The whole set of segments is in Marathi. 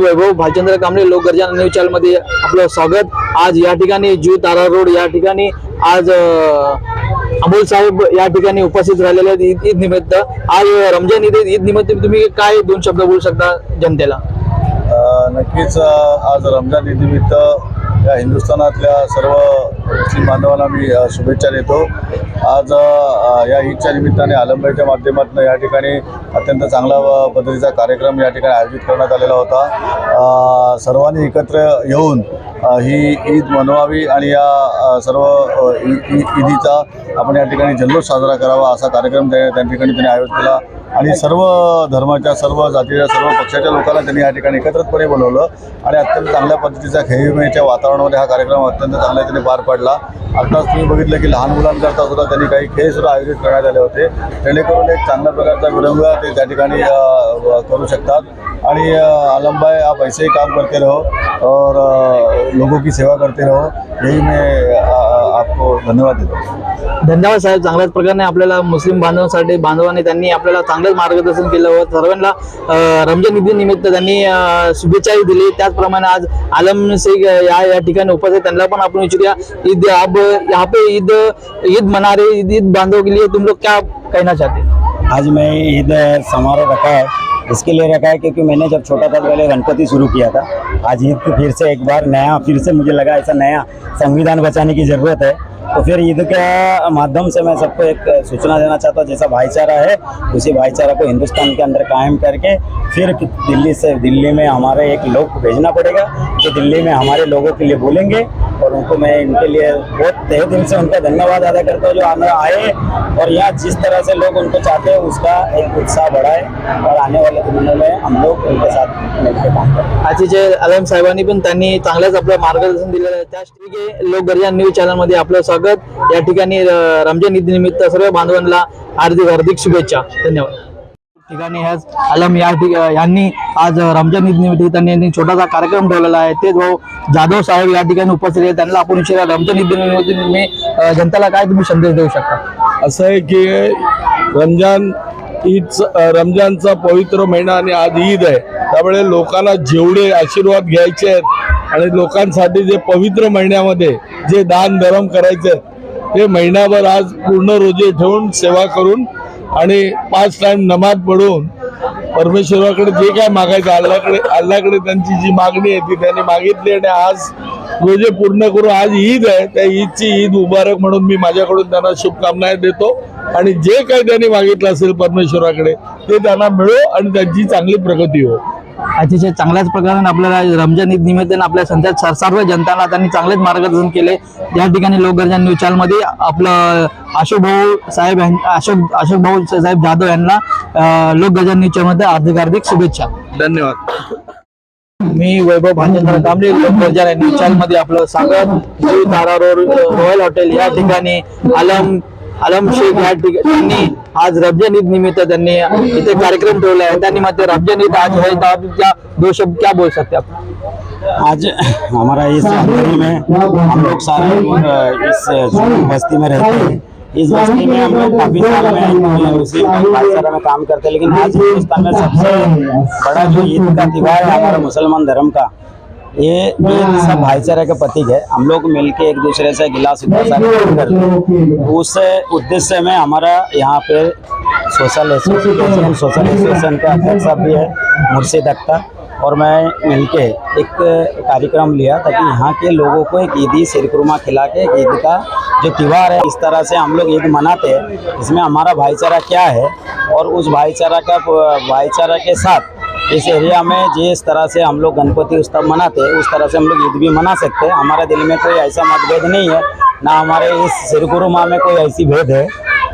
वैभव भालचंद्र कांबळे लोकगर्जना न्यूज चॅनलमध्ये आपलं स्वागत. आज या ठिकाणी जू तारा रोड या ठिकाणी आज अमोल साहेब या ठिकाणी उपस्थित राहिलेले आहेत ईद निमित्त. आज रमजान ईद ईद निमित्त तुम्ही काय दोन शब्द बोलू शकता जनतेला? नक्कीच आज रमजान ईदनिमित्त या हिंदुस्थानातल्या सर्व मुस्लिम बांधवांना मी शुभेच्छा देतो. आज या ईदच्या निमित्ताने आलंबाईच्या माध्यमातून या ठिकाणी अत्यंत चांगला पद्धतीचा कार्यक्रम या ठिकाणी आयोजित करण्यात आलेला होता. सर्वांनी एकत्र येऊन ही ईद मनवावी आणि या सर्व ई- ईदीचा आपण या ठिकाणी जल्लोष साजरा करावा असा कार्यक्रम त्या ठिकाणी त्यांनी आयोजित केला. आणि सर्व धर्माच्या सर्व जातीच्या सर्व पक्षाच्या लोकांना त्यांनी या ठिकाणी एकत्रितपणे बोलवलं आणि अत्यंत चांगल्या पद्धतीच्या खेळीमेळीच्या वातावरणामध्ये हा कार्यक्रम अत्यंत चांगल्या रीतीने पार पडला. आत्ताच तुम्ही बघितलं की लहान मुलांकरता सुद्धा त्यांनी काही खेळ सुद्धा आयोजित करण्यात आले होते. जेणेकरून एक चांगल्या प्रकारचा विरंगुळा ते त्या ठिकाणी करू शकतात. आणि आलमबाई हा पैसेही आप ऐसे ही काम करते रहो और लोगों की सेवा करते रहो. यही मैं हो, धन्यवाद देतो धन्यवाद साहेब चांगल्याच प्रकारे आपल्याला मुस्लिम बांधवांसाठी बांधवांनी त्यांनी आपल्याला चांगलंच मार्गदर्शन केलं व सर्वांना रमजान ईदी निमित्त त्यांनी शुभेच्छाही दिली. त्याचप्रमाणे आज आलम शेख या या ठिकाणी उपस्थित त्यांना पण आपण विचारूया ईद आप यहाँ पे ईद ईद मना रहे ईद ईद बांधव के लिए तुम लोग क्या कहना चाहते हैं? आज मैं ईद समारोह रखा है। इसके लिए रखा है क्योंकि मैंने जब छोटा था पहले गणपति शुरू किया था। आज ईद को फिर से एक बार नया, फिर से मुझे लगा ऐसा नया संविधान बचाने की ज़रूरत है। तो फिर ईद के माध्यम से मैं सबको एक सूचना देना चाहता हूँ, जैसा भाईचारा है, उसी भाईचारा को हिंदुस्तान के अंदर कायम करके फिर दिल्ली से दिल्ली में हमारे एक लोग भेजना पड़ेगा। जो दिल्ली में हमारे लोगों के लिए बोलेंगे और उनको मैं इनके लिए बहुत तहे दिल से उनका धन्यवाद अदा करता हूँ जो आने आए और यहाँ जिस तरह से लोग उनको चाहते हैं उसका एक उत्साह बढ़ाए और आने वाले दिनों में हम लोग उनके साथ मिलकर काम करें। आजचे आलम साहेबांनी पण त्यांनी चांगल्याच आपलं मार्गदर्शन दिलेलं आहे. त्याच ठिकाणी लोक गरजा न्यूज चॅनलमध्ये आपलं स्वागत. या ठिकाणी रमजान ईद निमित्त सर्व बांधवांना हार्दिक हार्दिक शुभेच्छा. धन्यवाद. ठिकाणी आज आलम या यांनी आज रमजान ईद निमित्त त्यांनी यांनी छोटासा कार्यक्रम ठेवलेला आहे. तेच भाऊ जाधव साहेब या ठिकाणी उपस्थित आहेत. त्यांना आपण विचारूया रमजान ईद निमित्त जनतेला काय तुम्ही संदेश देऊ शकता? असं आहे की रमजान ईद रमजानचा पवित्र महिना आणि आज ईद आहे. त्यामुळे लोकांना जेवढे आशीर्वाद घ्यायचे आहेत आणि लोकांसाठी जे पवित्र महिन्यामध्ये जे दान धर्म करायचे आहेत ते महिनाभर आज पूर्ण रोजे ठेवून सेवा करून आणि पाच टाइम नमाज पढून परमेश्वराकडे जे काय मागायचं अल्लाकडे अल्लाकडे त्यांची जी मागणी आहे ती त्यांनी मागितली आणि आज रोजे पूर्ण करून आज ईद आहे. त्या ईदची ईद मुबारक म्हणून मी माझ्याकडून त्यांना शुभकामना देतो. आणि जे काही त्यांनी मागितलं असेल परमेश्वराकडे ते त्यांना मिळो आणि त्यांची चांगली प्रगती हो. अतिशय चांगल्याच प्रकारे आपल्याला रमजान ईद निमित्तानं आपल्या सर- सर्व जनताला त्यांनी चांगलेच मार्गदर्शन केले. या ठिकाणी लोकगर्जा न्यूज चॅनलमध्ये आपलं अशोक भाऊ साहेब अशोक अशोक भाऊ साहेब जाधव यांना लोकगर्जा न्यूज चॅनलमध्ये हार्दिक हार्दिक शुभेच्छा. धन्यवाद. मी वैभव भांजनकर कांबळे लोकगर्जा न्यूज चॅनलमध्ये आपलं स्वागत. जू तारा रोड रॉयल हॉटेल या ठिकाणी आलम आलम शेख ठिकाणी आज रमज़ान ईद निमित्त इथे कार्यक्रम ठेवला आहे. रमज़ान ईद आज है तो क्या दो शब्द क्या बोल सकते आप? आज हमारा इस में हम लोग सारे अ, इस बस्ती में रहते हैं। इस बस्ती में हम लोग काफ़ी साल में उसी भाईचारा में काम करते हैं। लेकिन आज हिंदुस्तान में सबसे बड़ा जो ईद का त्योहार है हमारा मुसलमान धर्म का। ये ईद सब भाईचारे का प्रतीक है हम लोग मिलके एक दूसरे से गिलास करते हैं। उस उद्देश्य में हमारा यहाँ पे सोशल एसोसिएशन सोशल एसोसिएशन का अध्यक्ष साहब भी है मुर्शिद अख्तर और मैं मिलके एक कार्यक्रम लिया ताकि यहाँ के लोगों को एक ईदी सिरकुरमा खिला के ईद का जो त्यौहार है इस तरह से हम लोग ईद मनाते हैं। इसमें हमारा भाईचारा क्या है और उस भाईचारा का भाईचारा के साथ इस एरिया में जिस तरह से हम लोग गणपति उत्सव मनाते हैं, उस तरह से हम लोग ईद भी मना सकते हैं। हमारे दिल में कोई ऐसा मतभेद नहीं है, ना हमारे इस सिरकुरमा में कोई ऐसी भेद है।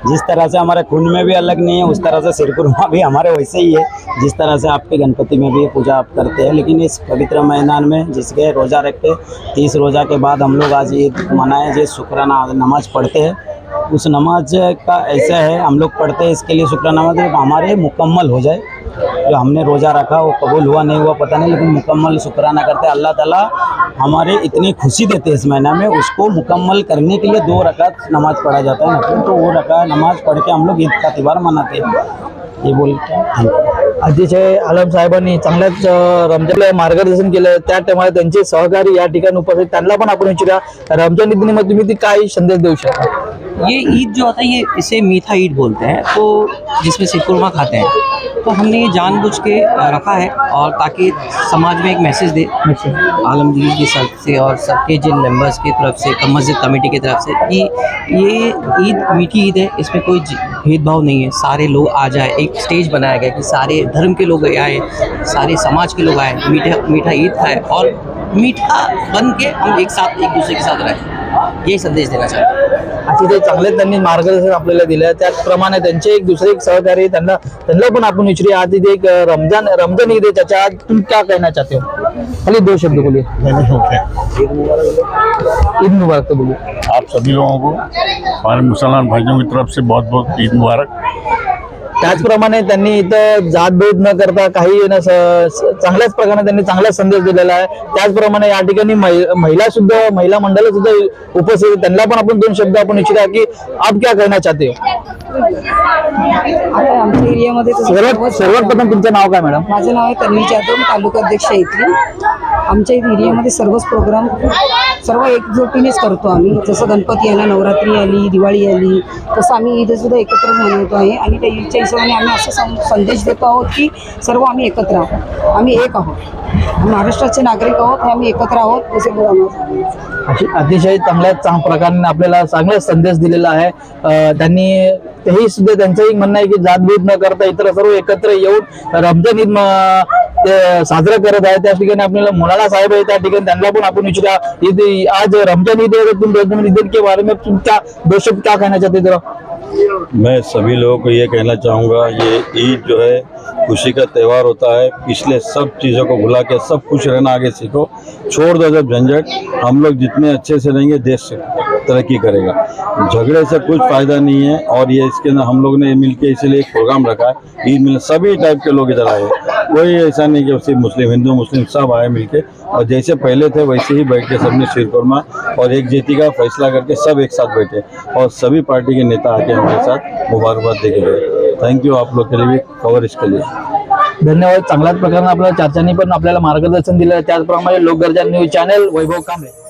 जिस तरह से हमारे कुंड में भी अलग नहीं है, उस तरह से सिरकुरमा भी हमारे वैसे ही है। जिस तरह से आपके गणपति में भी पूजा आप करते हैं, लेकिन इस पवित्र मैदान में जिसके रोज़ा रख के तीस रोज़ा के बाद हम लोग आज ईद मनाए, जिस शुक्राना नमाज़ पढ़ते हैं। उस नमाज़ का ऐसा है, हम लोग पढ़ते हैं, इसके लिए शुक्राना नमाज़ हमारे मुकम्मल हो जाए। जो हमने रोज़ा रखा वो कबूल हुआ नहीं हुआ पता नहीं लेकिन मुकम्मल शुक्राना करते हैं। अल्लाह ताला हमारे इतनी खुशी देते हैं इस महीना में उसको मुकम्मल करने के लिए दो रकात नमाज़ पढ़ा जाता है। ना तो वो रका नमाज़ पढ़ के हम लोग ईद का त्यौहार मनाते हैं। ये बोलते हैं थैंक अतिशय आलम साहेबांनी चांगल्याच अं, रमजानला मार्गदर्शन केलं. त्या टायमाला त्यांचे सहकारी या ठिकाणी उपस्थित त्यांना पण आपण विचारूया रमज़ान ईदनिमित्त तुम्ही ती काय संदेश देऊ शकता? ये ईद जो होता है ये इसे मीठा ईद बोलते हैं तो जिसमें सिकुरमा खाते हैं। तो हमने ये जानबूझ के रखा है और ताकि समाज में एक मैसेज दे। आलमगीर की तरफ़ से और सबके जिन मेंबर्स की तरफ़ से मस्जिद कमेटी की तरफ़ से कि ये ईद मीठी ईद है इसमें कोई भेदभाव नहीं है। सारे लोग आ जाए एक स्टेज बनाया गया कि सारे धर्म के लोग आए सारे समाज के लोग आए मीठा मीठा ईद खाए और मीठा बन के हम एक साथ एक दूसरे के साथ रहें। यही संदेश देना चाहते हैं। अतिशय चांगले त्यांनी मार्गदर्शन आपल्याला दिलं. त्याचप्रमाणे त्यांचे एक दुसरे एक सहकारी त्यांना त्यांना पण आपण विचारूया. आज इथे एक रमजान रमजान ईद त्याच्या चाचा आज तुम क्या कहना चाहते? हो खाली दो शब्द बोलिए ईद मुबारक तो बोलिए आप सभी लोगों को हमारे मुसलमान भाइयों की तरफ से बहुत बहुत ईद मुबारक। त्याचप्रमाणे त्यांनी इथं जातभेद न करता काही न चांगल्याच प्रकारे त्यांनी चांगला संदेश दिलेला आहे. त्याचप्रमाणे या ठिकाणी महिला सुद्धा महिला मंडळ सुद्धा उपस्थित त्यांना पण आपण दोन शब्द आपण विचारूया की आप क्या करना चाहते हो? आता आमच्या एरियामध्ये सर्वात सर्वच- सर्वात प्रथम तुमचं नाव काय मॅडम? माझं नाव आहे तन्वी जाधव मी तालुका अध्यक्ष इथली. आमच्या इथे एरियामध्ये सर्वच प्रोग्राम सर्व एकजुटीनेच करतो आम्ही. जसं गणपती आला नवरात्री आली दिवाळी आली तसं आम्ही ईद सुद्धा एकत्र मनवतो आहे. आणि त्या ईदच्या हिशोबाने आम्ही असं सं- संदेश देतो आहोत की सर्व आम्ही एकत्र आहोत. आम्ही एक आहोत. महाराष्ट्राचे नागरिक आहोत आणि आम्ही एकत्र आहोत अशी अतिशय चांगल्या चांग प्रकारे आपल्याला चांगला संदेश दिलेला आहे. अं, त्यांनी तेही सुद्धा त्यांचं एक म्हणणं आहे की जातभेद न करता इतर सर्व एकत्र येऊन रमज़ान ईद साजरा करत आहे. त्या ठिकाणी आपल्याला मुलाला साहेब आहे, त्या ठिकाणी त्यांना पण आपण विचारा आज रमज़ान ईद है तुम रमज़ान ईद के बारे में तुम क्या दो क्या कहना चाहते थे मैं सभी लोगों को ये कहना चाहूँगा, ये ईद जो है, खुशी का त्यौहार होता है। पिछले सब चीज़ों को भुला के, सब खुश रहना आगे सीखो। छोड़ दो जब झंझट। हम लोग जितने अच्छे से रहेंगे, देश से। तरक्की करेगा। झगड़े से कुछ फ़ायदा नहीं है और ये इसके अंदर हम लोग ने मिलके इसीलिए एक प्रोग्राम रखा है। ईद मिल, सभी टाइप के लोग इधर आए कोई ऐसा नहीं कि सिर्फ़ मुस्लिम, हिंदू, मुस्लिम सब आए मिलके। और जैसे पहले थे वैसे ही बैठ के सबने शीरकुरमा और एक जेती का फैसला करके सब एक साथ बैठे। और सभी पार्टी के नेता आके हमारे साथ मुबारकबाद दे के गए। थैंक यू आप लोग के लिए भी कवरेज के लिए। धन्यवाद। चांगल्याच प्रकारे आपल्याला चर्चांनी पण आपल्याला मार्गदर्शन दिलं. त्याचप्रमाणे लोकगर्जा न्यूज़ चॅनल वैभव कांबळे.